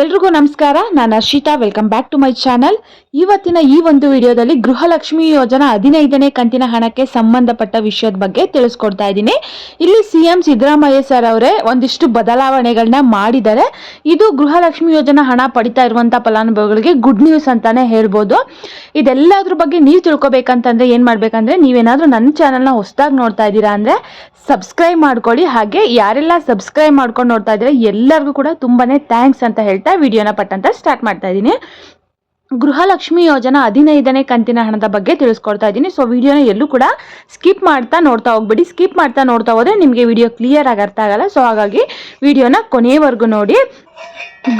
ಎಲ್ರಿಗೂ ನಮಸ್ಕಾರ. ನಾನು Arshita. Welcome back to my channel ಇವತ್ತಿನ ಈ ಒಂದು ವಿಡಿಯೋದಲ್ಲಿ ಗೃಹಲಕ್ಷ್ಮಿ ಯೋಜನಾ ಹದಿನೈದನೇ ಕಂತಿನ ಹಣಕ್ಕೆ ಸಂಬಂಧಪಟ್ಟ ವಿಷಯದ ಬಗ್ಗೆ ತಿಳಿಸ್ಕೊಡ್ತಾ ಇದ್ದೀನಿ. ಇಲ್ಲಿ ಸಿ ಎಂ ಸಿದ್ದರಾಮಯ್ಯ ಸರ್ ಅವರೇ ಒಂದಿಷ್ಟು ಬದಲಾವಣೆಗಳನ್ನ ಮಾಡಿದ್ದಾರೆ. ಇದು ಗೃಹಲಕ್ಷ್ಮಿ ಯೋಜನಾ ಹಣ ಪಡಿತಾ ಇರುವಂಥ ಫಲಾನುಭವಿಗಳಿಗೆ ಗುಡ್ ನ್ಯೂಸ್ ಅಂತಾನೆ ಹೇಳ್ಬೋದು. ಇದೆಲ್ಲದ್ರ ಬಗ್ಗೆ ನೀವು ತಿಳ್ಕೊಬೇಕಂತಂದ್ರೆ ಏನು ಮಾಡ್ಬೇಕಂದ್ರೆ ನೀವೇನಾದ್ರೂ ನನ್ನ ಚಾನಲ್ನ ಹೊಸದಾಗಿ ನೋಡ್ತಾ ಇದ್ದೀರಾ ಅಂದರೆ ಸಬ್ಸ್ಕ್ರೈಬ್ ಮಾಡ್ಕೊಳ್ಳಿ. ಹಾಗೆ ಯಾರೆಲ್ಲ ಸಬ್ಸ್ಕ್ರೈಬ್ ಮಾಡ್ಕೊಂಡು ನೋಡ್ತಾ ಇದ್ರೆ ಎಲ್ಲರಿಗೂ ಕೂಡ ತುಂಬಾನೇ ಥ್ಯಾಂಕ್ಸ್ ಅಂತ ಹೇಳ್ತಾ ವಿಡಿಯೋನ ಪಟ್ಟಂತ ಸ್ಟಾರ್ಟ್ ಮಾಡ್ತಾ ಇದ್ದೀನಿ ಗೃಹಲಕ್ಷ್ಮಿ ಯೋಜನಾ ಹದಿನೈದನೇ ಕಂತಿನ ಹಣದ ಬಗ್ಗೆ ತಿಳಿಸ್ಕೊಡ್ತಾ ಇದ್ದೀನಿ ಸೊ ವಿಡಿಯೋನ ಎಲ್ಲೂ ಕೂಡ ಸ್ಕಿಪ್ ಮಾಡ್ತಾ ನೋಡ್ತಾ ಹೋಗ್ಬೇಡಿ. ಸ್ಕಿಪ್ ಮಾಡ್ತಾ ನೋಡ್ತಾ ಹೋದ್ರೆ ನಿಮಗೆ ವಿಡಿಯೋ ಕ್ಲಿಯರ್ ಆಗಿ ಅರ್ಥ ಆಗಲ್ಲ. ಸೊ ಹಾಗಾಗಿ ವಿಡಿಯೋನ ಕೊನೆಯವರೆಗೂ ನೋಡಿ.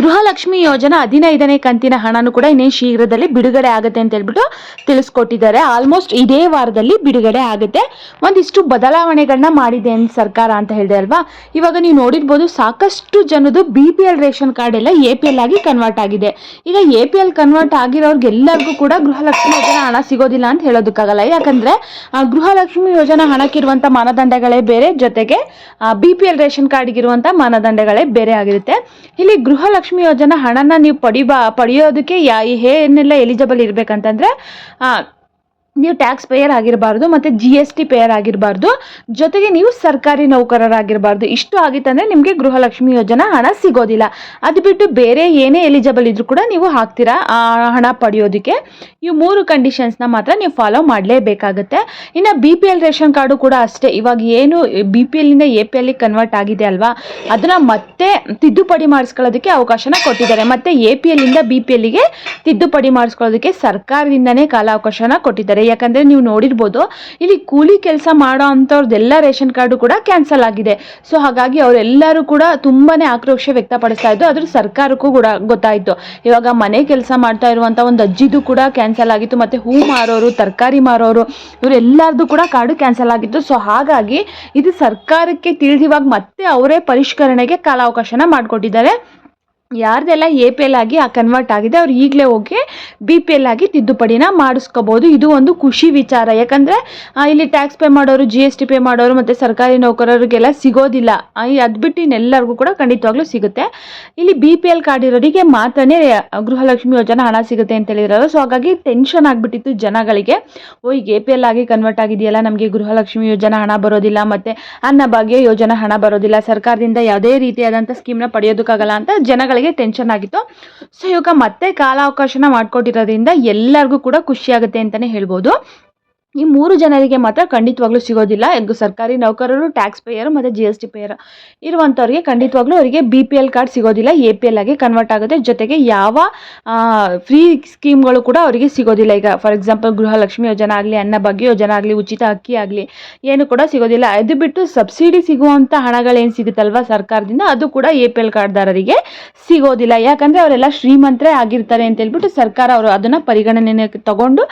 ಗೃಹಲಕ್ಷ್ಮಿ ಯೋಜನಾ ಹದಿನೈದನೇ ಕಂತಿನ ಹಣನೂ ಕೂಡ ಇನ್ನೇನು ಶೀಘ್ರದಲ್ಲಿ ಬಿಡುಗಡೆ ಆಗುತ್ತೆ ಅಂತ ಹೇಳ್ಬಿಟ್ಟು ತಿಳಿಸ್ಕೊಟ್ಟಿದ್ದಾರೆ. ಆಲ್ಮೋಸ್ಟ್ ಇದೇ ವಾರದಲ್ಲಿ ಬಿಡುಗಡೆ ಆಗುತ್ತೆ. ಒಂದಿಷ್ಟು ಬದಲಾವಣೆಗಳನ್ನ ಮಾಡಿದೆ ಅಂತ ಸರ್ಕಾರ ಅಂತ ಹೇಳಿದೆ ಅಲ್ವಾ? ಇವಾಗ ನೀವು ನೋಡಿರ್ಬೋದು ಸಾಕಷ್ಟು ಜನದು B P L ration card ಎಲ್ಲ ಎ ಪಿ ಎಲ್ ಆಗಿ ಕನ್ವರ್ಟ್ ಆಗಿದೆ. ಈಗ ಎ ಪಿ ಎಲ್ ಕನ್ವರ್ಟ್ ಆಗಿರೋರ್ಗೆಲ್ಲರಿಗೂ ಕೂಡ ಗೃಹಲಕ್ಷ್ಮಿ ಯೋಜನಾ ಹಣ ಸಿಗೋದಿಲ್ಲ ಅಂತ ಹೇಳೋದಕ್ಕಾಗಲ್ಲ. ಯಾಕಂದ್ರೆ ಗೃಹಲಕ್ಷ್ಮಿ ಯೋಜನಾ ಹಣಕ್ಕಿರುವಂಥ ಮಾನದಂಡಗಳೇ ಬೇರೆ, ಜೊತೆಗೆ ಬಿ ಪಿ ಎಲ್ ರೇಷನ್ ಕಾರ್ಡ್ಗಿರುವಂಥ ಮಾನದಂಡಗಳೇ ಬೇರೆ ಆಗಿರುತ್ತೆ. ಇಲ್ಲಿ ಗೃಹಲಕ್ಷ್ಮಿ ಯೋಜನಾ ಹಣನ ನೀವು ಪಡಿಬಾ ಪಡೆಯೋದಕ್ಕೆ ಯಾ ಏನೆಲ್ಲ ಎಲಿಜಿಬಲ್ ಇರಬೇಕಂತಂದ್ರೆ ನೀವು ಟ್ಯಾಕ್ಸ್ ಪೇಯರ್ ಆಗಿರಬಾರ್ದು ಮತ್ತು ಜಿ ಎಸ್ ಟಿ ಪೇಯರ್ ಆಗಿರಬಾರ್ದು. ಜೊತೆಗೆ ನೀವು ಸರ್ಕಾರಿ ನೌಕರರಾಗಿರಬಾರ್ದು. ಇಷ್ಟು ಆಗಿತ್ತಂದರೆ ನಿಮಗೆ ಗೃಹಲಕ್ಷ್ಮಿ ಯೋಜನಾ ಹಣ ಸಿಗೋದಿಲ್ಲ. ಅದು ಬಿಟ್ಟು ಬೇರೆ ಏನೇ ಎಲಿಜಿಬಲ್ ಇದ್ರೂ ಕೂಡ ನೀವು ಹಾಕ್ತೀರಾ ಹಣ ಪಡೆಯೋದಕ್ಕೆ. ಈ ಮೂರು ಕಂಡೀಷನ್ಸ್ನ ಮಾತ್ರ ನೀವು ಫಾಲೋ ಮಾಡಲೇಬೇಕಾಗುತ್ತೆ. ಇನ್ನು B P L ration card ಕೂಡ ಅಷ್ಟೇ. ಇವಾಗ ಏನು ಬಿ ಪಿ ಎಲ್ಲಿಂದ ಎ ಪಿ ಎಲ್ಲಿಗೆ ಕನ್ವರ್ಟ್ ಆಗಿದೆ ಅಲ್ವಾ? ಅದನ್ನು ಮತ್ತೆ ತಿದ್ದುಪಡಿ ಮಾಡಿಸ್ಕೊಳ್ಳೋದಕ್ಕೆ ಅವಕಾಶನ ಕೊಟ್ಟಿದ್ದಾರೆ. ಮತ್ತು ಎ ಪಿ ಎಲ್ಲಿಂದ ಬಿ ಪಿ ಎಲ್ಲಿಗೆ ತಿದ್ದುಪಡಿ ಮಾಡಿಸ್ಕೊಳ್ಳೋದಕ್ಕೆ ಸರ್ಕಾರದಿಂದನೇ ಕಾಲಾವಕಾಶನ ಕೊಟ್ಟಿದ್ದಾರೆ. ಯಾಕಂದರೆ ನೀವು ನೋಡಿರ್ಬೋದು, ಇಲ್ಲಿ ಕೂಲಿ ಕೆಲಸ ಮಾಡೋ ಅಂಥವ್ರದ್ದೆಲ್ಲ ರೇಷನ್ ಕಾರ್ಡು ಕೂಡ ಕ್ಯಾನ್ಸಲ್ ಆಗಿದೆ. ಸೊ, ಹಾಗಾಗಿ ಅವರೆಲ್ಲರೂ ಕೂಡ ತುಂಬಾನೇ ಆಕ್ರೋಶ ವ್ಯಕ್ತಪಡಿಸ್ತಾ ಇದ್ದು, ಅದ್ರ ಸರ್ಕಾರಕ್ಕೂ ಕೂಡ ಗೊತ್ತಾಯಿತು. ಇವಾಗ ಮನೆ ಕೆಲಸ ಮಾಡ್ತಾ ಇರುವಂಥ ಒಂದು ಅಜ್ಜಿದು ಕೂಡ ಕ್ಯಾನ್ಸಲ್ ಆಗಿತ್ತು, ಮತ್ತು ಹೂ ಮಾರೋರು, ತರಕಾರಿ ಮಾರೋರು, ಇವರೆಲ್ಲರದು ಕೂಡ ಕಾರ್ಡು ಕ್ಯಾನ್ಸಲ್ ಆಗಿತ್ತು. ಸೊ, ಹಾಗಾಗಿ ಇದು ಸರ್ಕಾರಕ್ಕೆ ತಿಳಿದಿವಾಗ ಮತ್ತೆ ಅವರೇ ಪರಿಷ್ಕರಣೆಗೆ ಕಾಲಾವಕಾಶನ ಮಾಡಿಕೊಟ್ಟಿದ್ದಾರೆ. ಯಾರ್ದೆಲ್ಲ ಎ ಪಿ ಎಲ್ ಆಗಿ ಆ ಕನ್ವರ್ಟ್ ಆಗಿದೆ, ಅವ್ರು ಈಗಲೇ ಹೋಗಿ ಬಿ ಪಿ ಎಲ್ ಆಗಿ ತಿದ್ದುಪಡಿನ ಮಾಡಿಸ್ಕೋಬೋದು. ಇದು ಒಂದು ಖುಷಿ ವಿಚಾರ. ಯಾಕಂದರೆ ಇಲ್ಲಿ ಟ್ಯಾಕ್ಸ್ ಪೇ ಮಾಡೋರು ಜಿ ಎಸ್ ಟಿ ಪೇ ಮಾಡೋರು ಮತ್ತು ಸರ್ಕಾರಿ ನೌಕರರಿಗೆಲ್ಲ ಸಿಗೋದಿಲ್ಲ. ಅದು ಬಿಟ್ಟು ಇನ್ನೆಲ್ಲರಿಗೂ ಕೂಡ ಖಂಡಿತವಾಗ್ಲೂ ಸಿಗುತ್ತೆ. ಇಲ್ಲಿ ಬಿ ಪಿ ಎಲ್ ಕಾರ್ಡ್ ಇರೋರಿಗೆ ಮಾತ್ರನೇ ಗೃಹಲಕ್ಷ್ಮಿ ಯೋಜನೆ ಹಣ ಸಿಗುತ್ತೆ ಅಂತ ಹೇಳಿದ್ರಲ್ಲ ಸೊ ಹಾಗಾಗಿ ಟೆನ್ಷನ್ ಆಗಿಬಿಟ್ಟಿತ್ತು ಜನಗಳಿಗೆ. ಓ ಈಗ ಎ ಪಿ ಎಲ್ ಆಗಿ ಕನ್ವರ್ಟ್ ಆಗಿದೆಯಲ್ಲ, ನಮಗೆ ಗೃಹಲಕ್ಷ್ಮಿ ಯೋಜನೆ ಹಣ ಬರೋದಿಲ್ಲ, ಮತ್ತು ಅನ್ನಭಾಗ್ಯ ಯೋಜನೆ ಹಣ ಬರೋದಿಲ್ಲ. ಸರ್ಕಾರದಿಂದ ಯಾವುದೇ ರೀತಿಯಾದಂಥ ಸ್ಕೀಮ್ನ ಪಡೆಯೋದಕ್ಕಾಗಲ್ಲ ಅಂತ ಜನಗಳಿಗೆ ಟೆನ್ಷನ್ ಆಗಿತ್ತು. ಸೊ ಇವಾಗ ಮತ್ತೆ ಕಾಲಾವಕಾಶನ ಮಾಡಿಕೊಟ್ಟಿರೋದ್ರಿಂದ ಎಲ್ಲರಿಗೂ ಕೂಡ ಖುಷಿ ಆಗುತ್ತೆ ಅಂತಲೇ ಹೇಳ್ಬೋದು. ಈ ಮೂರು ಜನರಿಗೆ ಮಾತ್ರ ಖಂಡಿತವಾಗ್ಲೂ ಸಿಗೋದಿಲ್ಲ. ಸರ್ಕಾರಿ ನೌಕರರು ಟ್ಯಾಕ್ಸ್ ಪೇಯರು ಮತ್ತು ಜಿ ಎಸ್ ಟಿ ಪೇಯರ್ ಇರುವಂಥವ್ರಿಗೆ ಖಂಡಿತವಾಗ್ಲೂ ಅವರಿಗೆ ಬಿ ಪಿ ಎಲ್ ಕಾರ್ಡ್ ಸಿಗೋದಿಲ್ಲ. ಎ ಪಿ ಎಲ್ ಆಗಿ ಕನ್ವರ್ಟ್ ಆಗುತ್ತೆ. ಜೊತೆಗೆ ಯಾವ ಫ್ರೀ ಸ್ಕೀಮ್ಗಳು ಕೂಡ ಅವರಿಗೆ ಸಿಗೋದಿಲ್ಲ. ಈಗ ಫಾರ್ ಎಕ್ಸಾಂಪಲ್ ಗೃಹಲಕ್ಷ್ಮಿ ಯೋಜನೆ ಆಗಲಿ ಅನ್ನಭಾಗ್ಯ ಯೋಜನೆ ಆಗಲಿ, ಉಚಿತ ಅಕ್ಕಿ ಆಗಲಿ ಏನು ಕೂಡ ಸಿಗೋದಿಲ್ಲ. ಅದು ಬಿಟ್ಟು ಸಬ್ಸಿಡಿ ಸಿಗುವಂಥ ಹಣಗಳೇನು ಸಿಗುತ್ತಲ್ವ ಸರ್ಕಾರದಿಂದ? ಅದು ಕೂಡ ಎ ಪಿ ಎಲ್ ಕಾರ್ಡ್ದಾರರಿಗೆ ಸಿಗೋದಿಲ್ಲ. ಯಾಕಂದರೆ ಅವರೆಲ್ಲ ಶ್ರೀಮಂತರೇ ಆಗಿರ್ತಾರೆ ಅಂತ ಹೇಳ್ಬಿಟ್ಟು ಸರ್ಕಾರ ಅವರು ಅದನ್ನು ಪರಿಗಣನೆಗೆ ತಗೊಂಡು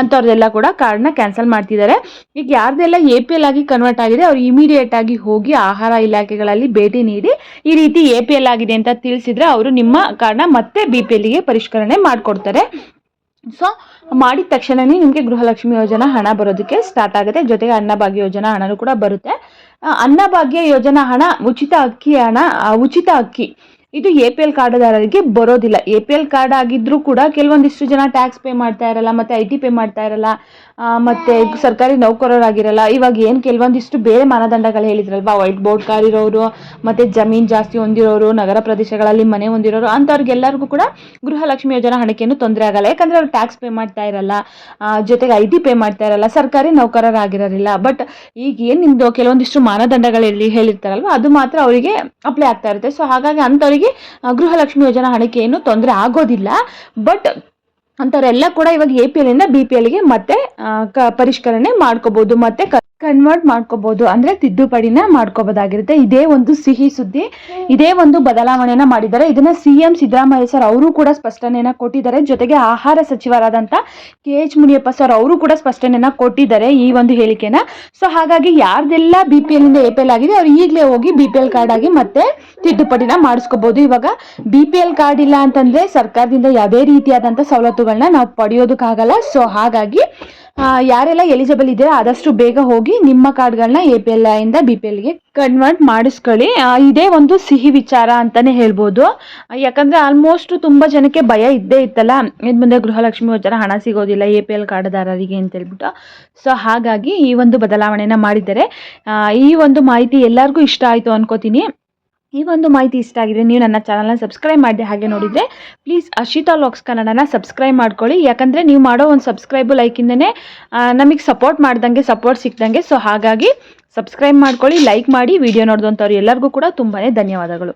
ಅಂಥವ್ರದ್ದೆಲ್ಲ ಕೂಡ ಕಾರ್ಡ್ನ ಕ್ಯಾನ್ಸಲ್ ಮಾಡ್ತಿದ್ದಾರೆ. ಈಗ ಯಾರ್ದೆಲ್ಲ ಎ ಪಿ ಎಲ್ ಆಗಿ ಕನ್ವರ್ಟ್ ಆಗಿದೆ, ಅವ್ರು ಇಮಿಡಿಯೇಟ್ ಆಗಿ ಹೋಗಿ ಆಹಾರ ಇಲಾಖೆಗಳಲ್ಲಿ ಭೇಟಿ ನೀಡಿ ಈ ರೀತಿ ಎ ಪಿ ಎಲ್ ಆಗಿದೆ ಅಂತ ತಿಳಿಸಿದ್ರೆ ಅವರು ನಿಮ್ಮ ಕಾರ್ಡ್ನ ಮತ್ತೆ ಬಿ ಪಿ ಎಲ್ಗೆ ಪರಿಷ್ಕರಣೆ ಮಾಡಿಕೊಡ್ತಾರೆ. ಸೊ ಮಾಡಿದ ತಕ್ಷಣನೇ ನಿಮಗೆ ಗೃಹಲಕ್ಷ್ಮಿ ಯೋಜನಾ ಹಣ ಬರೋದಕ್ಕೆ ಸ್ಟಾರ್ಟ್ ಆಗುತ್ತೆ. ಜೊತೆಗೆ ಅನ್ನಭಾಗ್ಯ ಯೋಜನಾ ಹಣನೂ ಕೂಡ ಬರುತ್ತೆ. ಅನ್ನಭಾಗ್ಯ ಯೋಜನಾ ಹಣ, ಉಚಿತ ಅಕ್ಕಿ ಹಣ ಉಚಿತ ಅಕ್ಕಿ ಇದು ಎ ಪಿ ಎಲ್ ಕಾರ್ಡ್ದಾರರಿಗೆ ಬರೋದಿಲ್ಲ. ಎ ಪಿ ಎಲ್ ಕಾರ್ಡ್ ಆಗಿದ್ರೂ ಕೂಡ ಕೆಲವೊಂದಿಷ್ಟು ಜನ ಟ್ಯಾಕ್ಸ್ ಪೇ ಮಾಡ್ತಾ ಇರಲ್ಲ, ಮತ್ತು ಐ ಟಿ ಪೇ ಮಾಡ್ತಾ ಇರಲ್ಲ ಮತ್ತು ಸರ್ಕಾರಿ ನೌಕರರಾಗಿರಲ್ಲ ಇವಾಗ ಏನು ಕೆಲವೊಂದಿಷ್ಟು ಬೇರೆ ಮಾನದಂಡಗಳು ಹೇಳಿದ್ರಲ್ವಾ? ವೈಟ್ ಬೋರ್ಡ್ ಕಾರ್ ಇರೋರು ಮತ್ತು ಜಮೀನು ಜಾಸ್ತಿ ಹೊಂದಿರೋರು, ನಗರ ಪ್ರದೇಶಗಳಲ್ಲಿ ಮನೆ ಹೊಂದಿರೋರು, ಅಂಥವ್ರಿಗೆಲ್ಲರಿಗೂ ಕೂಡ ಗೃಹಲಕ್ಷ್ಮಿ ಯೋಜನಾ ಹಣಕ್ಕೇನು ತೊಂದರೆ ಆಗಲ್ಲ. ಯಾಕಂದರೆ ಅವ್ರು ಟ್ಯಾಕ್ಸ್ ಪೇ ಮಾಡ್ತಾ ಇರಲ್ಲ ಜೊತೆಗೆ ಐ ಟಿ ಪೇ ಮಾಡ್ತಾ ಇರಲ್ಲ, ಸರ್ಕಾರಿ ನೌಕರರಾಗಿರೋರಿಲ್ಲ ಬಟ್ ಈಗ ಏನು ನಿಮ್ಮದು ಕೆಲವೊಂದಿಷ್ಟು ಮಾನದಂಡಗಳು ಹೇಳಿ, ಹೇಳಿರ್ತಾರಲ್ವ? ಅದು ಮಾತ್ರ ಅವರಿಗೆ ಅಪ್ಲೈ ಆಗ್ತಾ ಇರುತ್ತೆ. ಸೊ ಹಾಗಾಗಿ ಅಂಥವ್ರಿಗೆ ಆ, ಗೃಹಲಕ್ಷ್ಮಿ ಯೋಜನಾ ಹಣಕ್ಕೆ ಏನು ತೊಂದರೆ ಆಗೋದಿಲ್ಲ. ಬಟ್ ಅಂಥವರೆಲ್ಲ ಕೂಡ ಇವಾಗ A P BPL B P ಎಲ್ಗೆ ಮತ್ತೆ ಪರಿಷ್ಕರಣೆ ಮಾಡ್ಕೋಬಹುದು ಮತ್ತೆ ಕನ್ವರ್ಟ್ ಮಾಡ್ಕೋಬಹುದು ಅಂದ್ರೆ ತಿದ್ದುಪಡಿನ ಮಾಡ್ಕೋಬಹುದಾಗಿರುತ್ತೆ ಇದೇ ಒಂದು ಸಿಹಿ ಸುದ್ದಿ. ಇದೇ ಒಂದು ಬದಲಾವಣೆಯನ್ನ ಮಾಡಿದ್ದಾರೆ. ಇದನ್ನ ಸಿ ಎಂ ಸಿದ್ದರಾಮಯ್ಯ ಸರ್ ಅವರು ಕೂಡ ಸ್ಪಷ್ಟನೆಯನ್ನ ಕೊಟ್ಟಿದ್ದಾರೆ. ಜೊತೆಗೆ ಆಹಾರ ಸಚಿವರಾದಂಥ ಕೆ ಎಚ್ ಮುನಿಯಪ್ಪ ಸರ್ ಅವರು ಕೂಡ ಸ್ಪಷ್ಟನೆಯನ್ನ ಕೊಟ್ಟಿದ್ದಾರೆ ಈ ಒಂದು ಹೇಳಿಕೆನ. ಸೊ ಹಾಗಾಗಿ ಯಾರ್ದೆಲ್ಲ ಬಿ ಪಿ ಎಲ್ ಇಂದ ಎ ಪಿ ಎಲ್ ಆಗಿದೆ, ಅವ್ರು ಈಗಲೇ ಹೋಗಿ ಬಿ ಪಿ ಎಲ್ ಕಾರ್ಡ್ ಆಗಿ ಮತ್ತೆ ತಿದ್ದುಪಡಿನ ಮಾಡಿಸ್ಕೋಬಹುದು ಇವಾಗ ಬಿ ಪಿ ಎಲ್ ಕಾರ್ಡ್ ಇಲ್ಲ ಅಂತಂದ್ರೆ ಸರ್ಕಾರದಿಂದ ಯಾವುದೇ ರೀತಿಯಾದಂಥ ಸವಲತ್ತುಗಳನ್ನ ನಾವು ಪಡೆಯೋದಕ್ಕಾಗಲ್ಲ. ಸೊ ಹಾಗಾಗಿ ಯಾರೆಲ್ಲ ಎಲಿಜಿಬಲ್ ಇದ್ದೀರಾ, ಆದಷ್ಟು ಬೇಗ ಹೋಗಿ ನಿಮ್ಮ ಕಾರ್ಡ್ಗಳನ್ನ ಎ ಪಿ ಎಲ್ ಇಂದ ಬಿ ಪಿ ಎಲ್ಗೆ ಕನ್ವರ್ಟ್ ಮಾಡಿಸ್ಕೊಳ್ಳಿ. ಇದೇ ಒಂದು ಸಿಹಿ ವಿಚಾರ ಅಂತಾನೆ ಹೇಳ್ಬೋದು. ಯಾಕಂದ್ರೆ ಆಲ್ಮೋಸ್ಟ್ ತುಂಬಾ ಜನಕ್ಕೆ ಭಯ ಇದ್ದೇ ಇತ್ತಲ್ಲ. ಇದ್ ಮುಂದೆ ಗೃಹಲಕ್ಷ್ಮಿ ಯೋಜನೆ ಹಣ ಸಿಗೋದಿಲ್ಲ ಎ ಪಿ ಎಲ್ ಕಾರ್ಡ್ದಾರರಿಗೆ ಅಂತ ಹೇಳ್ಬಿಟ್ಟು. ಸೊ ಹಾಗಾಗಿ ಈ ಒಂದು ಬದಲಾವಣೆನ ಮಾಡಿದ್ದಾರೆ. ಈ ಒಂದು ಮಾಹಿತಿ ಎಲ್ಲರಿಗೂ ಇಷ್ಟ ಆಯಿತು ಅನ್ಕೋತೀನಿ. ಈ ಒಂದು ಮಾಹಿತಿ ಇಷ್ಟ ಆಗಿದೆ ನೀವು ನನ್ನ ಚಾನಲ್ನ ಸಬ್ಸ್ಕ್ರೈಬ್ ಮಾಡಿದೆ ಹಾಗೆ ನೋಡಿದರೆ ಪ್ಲೀಸ್ ಅಶಿತಾ ಲಾಕ್ಸ್ ಕನ್ನಡನ ಸಬ್ಸ್ಕ್ರೈಬ್ ಮಾಡ್ಕೊಳ್ಳಿ. ಯಾಕಂದರೆ ನೀವು ಮಾಡೋ ಒಂದು ಸಬ್ಸ್ಕ್ರೈಬು ಲೈಕಿಂದನೇ ನಮಗೆ ಸಪೋರ್ಟ್ ಮಾಡ್ದಂಗೆ ಸಪೋರ್ಟ್ ಸಿಕ್ಕಿದಂಗೆ ಸೊ ಹಾಗಾಗಿ ಸಬ್ಸ್ಕ್ರೈಬ್ ಮಾಡ್ಕೊಳ್ಳಿ ಲೈಕ್ ಮಾಡಿ ವಿಡಿಯೋ ನೋಡಿದಂಥವ್ರು ಎಲ್ಲರಿಗೂ ಕೂಡ ತುಂಬಾ ಧನ್ಯವಾದಗಳು.